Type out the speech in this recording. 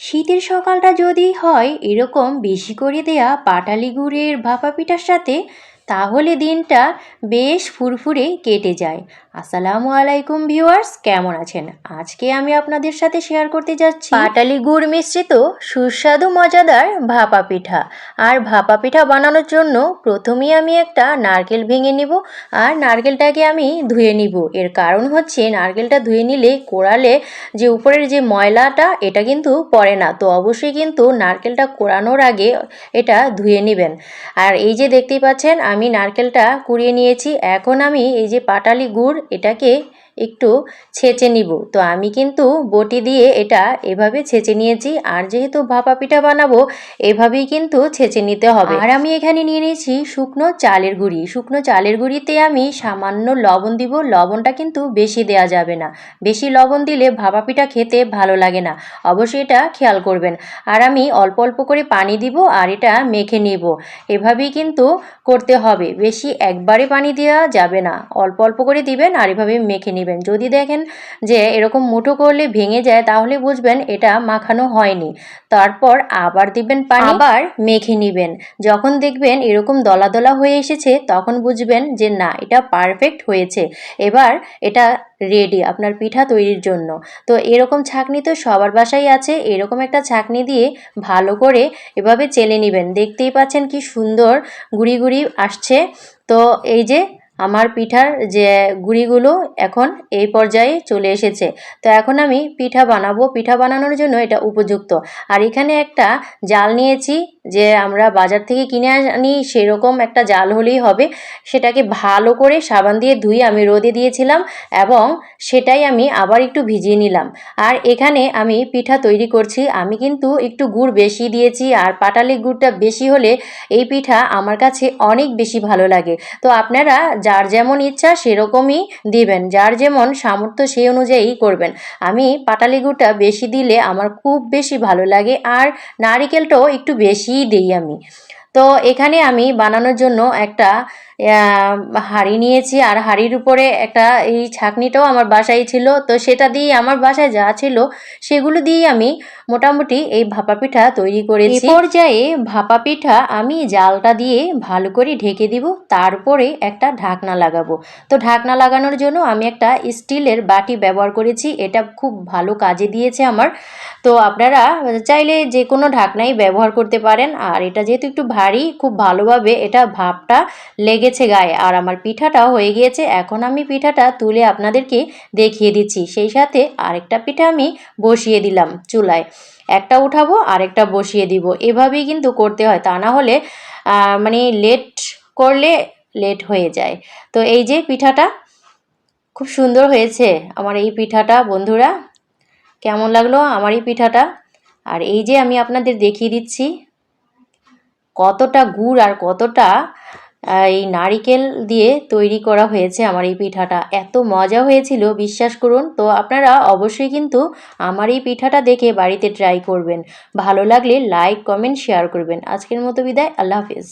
শীতের সকালটা যদি হয় এরকম বেশি করে দেয়া পাটালি গুড়ের ভাপা পিঠার সাথে তাহলে দিনটা বেশ ফুরফুরে কেটে যায়। আসসালামু আলাইকুম ভিউয়ার্স, কেমন আছেন? আজকে আমি আপনাদের সাথে শেয়ার করতে যাচ্ছি পাটালি গুড় মিশ্রিত সুস্বাদু মজাদার ভাপা পিঠা। আর ভাপা পিঠা বানানোর জন্য প্রথমেই আমি একটা নারকেল ভেঙে নিব আর নারকেলটাকে আমি ধুয়ে নিব। এর কারণ হচ্ছে নারকেলটা ধুয়ে নিলে কোড়ালে যে উপরের যে ময়লাটা, এটা কিন্তু পড়ে না। তো অবশ্যই কিন্তু নারকেলটা কোড়ানোর আগে এটা ধুয়ে নেবেন। আর এই যে দেখতেই পাচ্ছেন, আমি নারকেলটা কুড়িয়ে নিয়েছি। এখন আমি এই যে পাটালি গুড় এটাকে একটু ছেঁচে নিব। তো আমি কিন্তু বটি দিয়ে এটা এভাবে ছেঁচে নিয়েছি, আর যেহেতু ভাপা পিঠা বানাবো, এভাবেই কিন্তু ছেঁচে নিতে হবে। আর আমি এখানে নিয়ে নিয়েছি শুকনো চালের গুঁড়ি। শুকনো চালের গুঁড়িতে আমি সামান্য লবণ দিব। লবণটা কিন্তু বেশি দেয়া যাবে না। বেশি লবণ দিলে ভাপা পিঠা খেতে ভালো লাগে না। অবশ্যই এটা খেয়াল করবেন। আর আমি অল্প অল্প করে পানি দিব, আর এটা মেখে নিব। এভাবেই কিন্তু করতে হবে। বেশি একবারে পানি দেওয়া যাবে না। অল্প অল্প করে দিবেন, আর এভাবে মেখে নেবেন। যদি দেখেন যে এরকম মুঠো করলে ভেঙে যায় তাহলে বুঝবেন এটা মাখানো হয়নি। তারপর আবার দিবেন পানি আবার? মেখে নেবেন। যখন দেখবেন এরকম দলা দলা হয়ে এসেছে তখন বুঝবেন যে না এটা পারফেক্ট হয়েছে। এবার এটা রেডি আপনার পিঠা তৈরির জন্য। তো এরকম ছাকনি তো সবার বাসায় আছে। এরকম একটা ছাকনি দিয়ে ভালো করে এভাবে চেলে নেবেন। দেখতেই পাচ্ছেন কি সুন্দর গুড়ি গুড়ি আসছে। তো এই যে আমার পিঠার যে গুঁড়িগুলো এখন এই পর্যায়ে চলে এসেছে। তো এখন আমি পিঠা বানাবো। পিঠা বানানোর জন্য এটা উপযুক্ত। আর এখানে একটা জাল নিয়েছি। যে আমরা বাজার থেকে কিনে আনি সেরকম একটা জাল হলেই হবে। সেটাকে ভালো করে সাবান দিয়ে ধুয়ে আমি রোদে দিয়েছিলাম এবং সেটাই আমি আবার একটু ভিজিয়ে নিলাম। আর এখানে আমি পিঠা তৈরি করছি। আমি কিন্তু একটু গুড় বেশি দিয়েছি আর পাটালি গুড়টা বেশি হলে এই পিঠা আমার কাছে অনেক বেশি ভালো লাগে। তো আপনারা যার যেমন ইচ্ছা সেরকমই দিবেন। যার যেমন সামর্থ্য সেই অনুযায়ী করবেন। আমি পাটালি গুড়টা বেশি দিলে আমার খুব বেশি ভালো লাগে। আর নারিকেলটাও একটু ही देई आम्ही তো এখানে আমি বানানোর জন্য একটা হাঁড়ি নিয়েছি আর হাঁড়ির উপরে একটা এই ছাকনিটাও আমার বাসায় ছিল। তো সেটা দিয়ে আমার বাসায় যা ছিল সেগুলো দিয়েই আমি মোটামুটি এই ভাপা পিঠা তৈরি করেছি। পর্যায়ে ভাপা পিঠা আমি জালটা দিয়ে ভালো করে ঢেকে দিব, তারপরে একটা ঢাকনা লাগাবো। তো ঢাকনা লাগানোর জন্য আমি একটা স্টিলের বাটি ব্যবহার করেছি, এটা খুব ভালো কাজে দিয়েছে আমার। তো আপনারা চাইলে যে কোনো ঢাকনাই ব্যবহার করতে পারেন, আর এটা যেহেতু একটু ভারী, খুব ভালোভাবে এটা ভাপটা লেগেছে গায়ে। আর আমার পিঠাটাও হয়ে গিয়েছে। এখন আমি পিঠাটা তুলে আপনাদেরকে দেখিয়ে দিচ্ছি। সেই সাথে আরেকটা পিঠা আমি বসিয়ে দিলাম চুলায়। একটা উঠাবো, আরেকটা বসিয়ে দিব। এভাবেই কিন্তু করতে হয়। তা না হলে মানে লেট করলে লেট হয়ে যায়। তো এই যে পিঠাটা, খুব সুন্দর হয়েছে আমার এই পিঠাটা, বন্ধুরা। কেমন লাগল আমার এই পিঠাটা? আর এই যে আমি আপনাদের দেখিয়ে দিচ্ছি কতটা গুড় আর কতটা এই নারিকেল দিয়ে তৈরি করা হয়েছে আমার এই পিঠাটা। এত মজা হয়েছিল, বিশ্বাস করুন। তো আপনারা অবশ্যই কিন্তু আমার এই পিঠাটা দেখে বাড়িতে ট্রাই করবেন। ভালো লাগলে লাইক কমেন্ট শেয়ার করবেন। আজকের মতো বিদায়, আল্লাহ হাফিজ।